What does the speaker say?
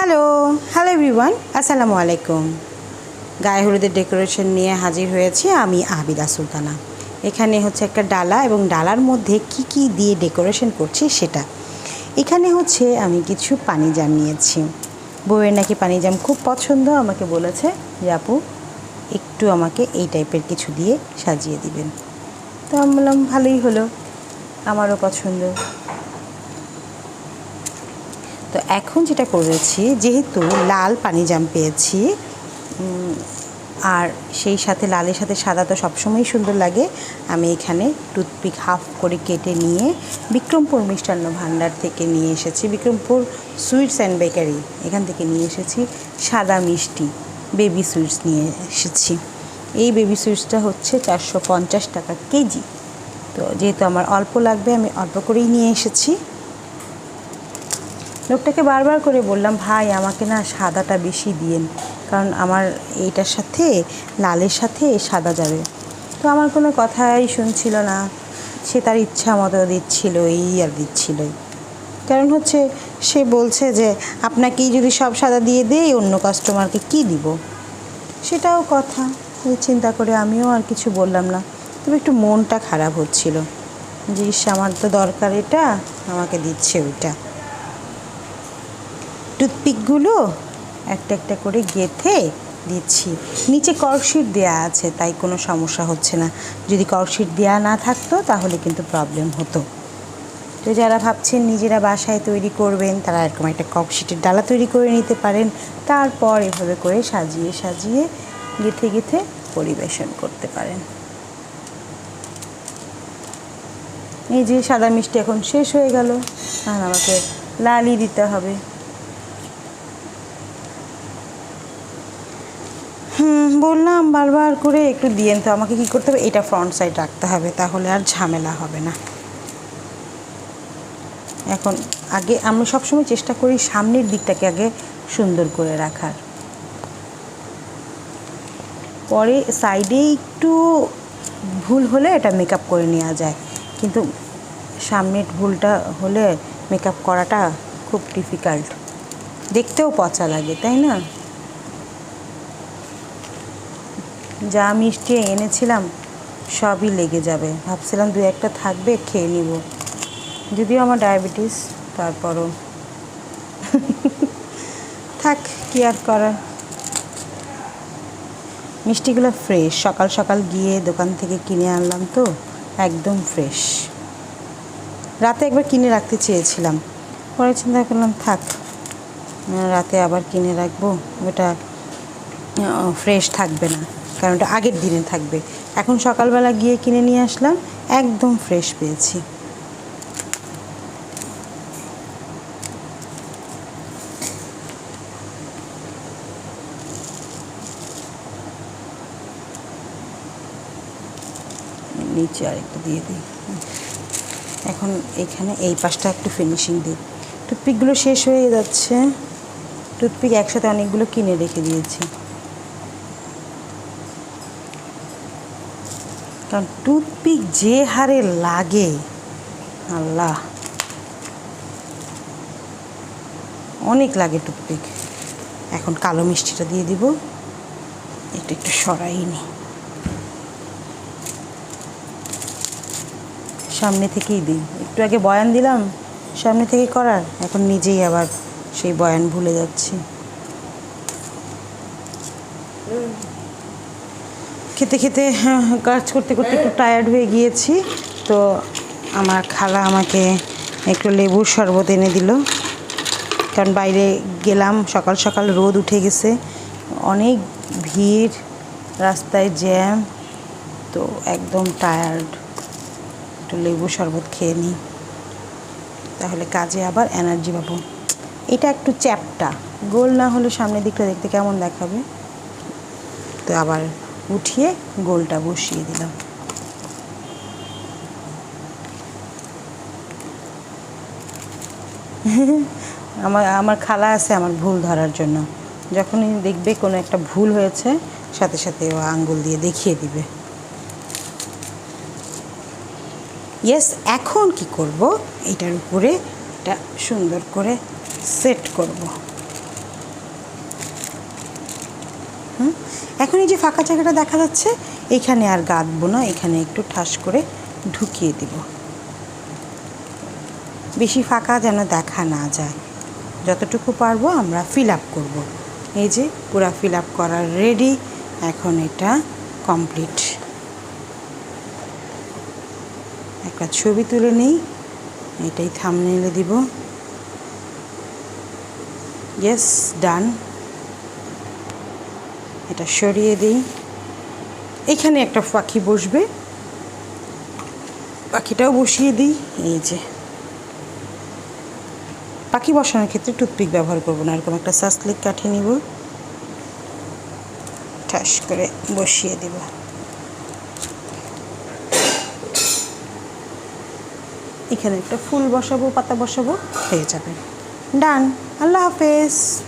Hello hello everyone আসসালামু আলাইকুম গায়ে হলুদের ডেকোরেশন নিয়ে হাজির হয়েছি আমি আবিদা সুলতানা। এখানে হচ্ছে একটা ডালা এবং ডালার মধ্যে কি কি দিয়ে ডেকোরেশন করছি সেটা। এখানে হচ্ছে আমি কিছু পানি জাম নিয়েছি। বউয়ের নাকি পানি জাম খুব পছন্দ, আমাকে বলেছে, যে আপু, একটু আমাকে এই টাইপের কিছু দিয়ে সাজিয়ে দিবেন। তো আমি বললাম, ভালোই হলো। আমারও পছন্দ। তো এখন যেটা করেছি, যেহেতু লাল পানি জাম পেয়েছি আর সেই সাথে লালের সাথে সাদা তো সবসময়ই সুন্দর লাগে, আমি এখানে টুথপিক হাফ করে কেটে নিয়ে বিক্রমপুর মিষ্টান্ন ভাণ্ডার থেকে নিয়ে এসেছি, বিক্রমপুর সুইটস অ্যান্ড বেকারি, এখান থেকে নিয়ে এসেছি সাদা মিষ্টি, বেবি সুইটস নিয়ে এসেছি। এই বেবি সুইটসটা হচ্ছে চারশো পঞ্চাশ টাকা কেজি, তো যেহেতু আমার অল্প লাগবে, আমি অল্প করেই নিয়ে এসেছি। লোকটাকে বারবার করে বললাম, ভাই, আমাকে না সাদাটা বেশি দিয়েন, কারণ আমার এইটার সাথে, লালের সাথে সাদা যাবে। তো আমার কোনো কথাই শুনছিল না। সে তার ইচ্ছা মতো দিচ্ছিল, এই আর দিচ্ছিলই। কারণ হচ্ছে, সে বলছে যে, আপনাকেই যদি সব সাদা দিয়ে দেই, অন্য কাস্টমারকে কি দিব? সেটাও কথা। চিন্তা করে আমিও আর কিছু বললাম না। তবে একটু মনটা খারাপ হচ্ছিল। যে আমার তো দরকার এটা, আমাকে দিচ্ছে ওইটা। টুথপিকগুলো একটা একটা করে গেথে দিচ্ছি। নিচে কর্কশিট দেওয়া আছে, তাই কোনো সমস্যা হচ্ছে না। যদি কর্কশিট দেওয়া না থাকতো, তাহলে কিন্তু প্রবলেম হতো। তো যারা ভাবছেন নিজেরা বাসায় তৈরি করবেন, তারা এরকম একটা কর্কশিটের ডালা তৈরি করে নিতে পারেন। তারপর এভাবে করে সাজিয়ে সাজিয়ে গেথে গেথে পরিবেশন করতে পারেন। এই যে সাদা মিষ্টি এখন শেষ হয়ে গেল। আর আমাকে লালই দিতে হবে। বললাম বারবার করে একটু দিয়েন তো আমাকে কি করতে হবে? এটা ফ্রন্ট সাইড রাখতে হবে, তাহলে আর ঝামেলা হবে না। এখন আগে আমি সবসময় চেষ্টা করি সামনের দিকটাকে আগে সুন্দর করে রাখার। পরে সাইডে একটু ভুল হলে এটা মেকআপ করে নেওয়া যায়। কিন্তু সামনের ভুলটা হলে মেকআপ করাটা খুব ডিফিকাল্ট দেখতেও পচা লাগে, তাই না? যা মিষ্টি এনেছিলাম, সবই লেগে যাবে। ভাবছিলাম দু একটা থাকবে, খেয়ে নিব। যদিও আমার ডায়াবেটিস, তারপরও। থাক, কি আর করার? মিষ্টিগুলো ফ্রেশ সকাল সকাল গিয়ে দোকান থেকে কিনে আনলাম তো, একদম ফ্রেশ রাতে একবার কিনে রাখতে চেয়েছিলাম। পরে চিন্তা করলাম, থাক, রাতে আবার কিনে রাখব। ওটা ফ্রেশ থাকবে না। কারণ আগের দিনে থাকবে। এখন সকালবেলা গিয়ে কিনে নিয়ে আসলাম, একদম ফ্রেশ পেয়েছি। নিচে আরেকটা দিয়ে দিই। এখন এখানে এই পাশটা একটু ফিনিশিং দিই। টুথপিকগুলো শেষ হয়ে যাচ্ছে। টুথপিক একসাথে অনেকগুলো কিনে রেখে দিয়েছি। কারণ টুথপিক যে হারে লাগে। আল্লাহ। অনেক লাগে টুথপিক। এখন কালো মিষ্টিটা দিয়ে দিব। এটা একটু সরাই নি। সামনে থেকেই দিই। একটু আগে বয়ান দিলাম, সামনে থেকে করার। এখন নিজেই আবার সেই বয়ান ভুলে যাচ্ছি। খেতে খেতে হ্যাঁ, কাজ করতে করতে একটু টায়ার্ড হয়ে গিয়েছি। তো আমার খালা আমাকে একটু লেবুর শরবত এনে দিল। কারণ বাইরে গেলাম সকাল সকাল রোদ উঠে গেছে। অনেক ভিড় রাস্তায় জ্যাম তো একদম টায়ার্ড একটু লেবু শরবত খেয়ে নিই। তাহলে কাজে আবার এনার্জি পাবো। এটা একটু চ্যাপটা গোল না হলে সামনের দিকটা দেখতে কেমন দেখাবে? তো আবার উঠিয়ে গোলটা বসিয়ে দিলাম। আমার আমার খালা আছে, আমার ভুল ধরার জন্য। যখনই দেখবে কোনো একটা ভুল হয়েছে, সাথে সাথে ও আঙ্গুল দিয়ে দেখিয়ে দিবে। ইয়েস এখন কি করব? এটার উপরে এটা সুন্দর করে সেট করব। এখন এই যে ফাঁকা জায়গাটা দেখা যাচ্ছে, এখানে আর গাঁদবো না, এখানে একটু ঠাস করে ঢুকিয়ে দিব। বেশি ফাঁকা যেন দেখা না যায়। যতটুকু পারব আমরা ফিল আপ করব। এই যে পুরা ফিল আপ করার রেডি এখন এটা কমপ্লিট একটা ছবি তুলে নিই, এটাই থামনেলে দিব। ইয়েস ডান এটা সরিয়ে দিই। এখানে একটা পাখি বসবে। পাখিটাও বসিয়ে দিই। এই যে। পাখি বসানোর ক্ষেত্রে টুথপিক ব্যবহার করব না, এরকম একটা সাসলিক কাঠি নিব। ঠাস করে বসিয়ে দিব। এখানে একটা ফুল বসাবো, পাতা বসাবো, হয়ে যাবে। ডান। আল্লাহ হাফেজ।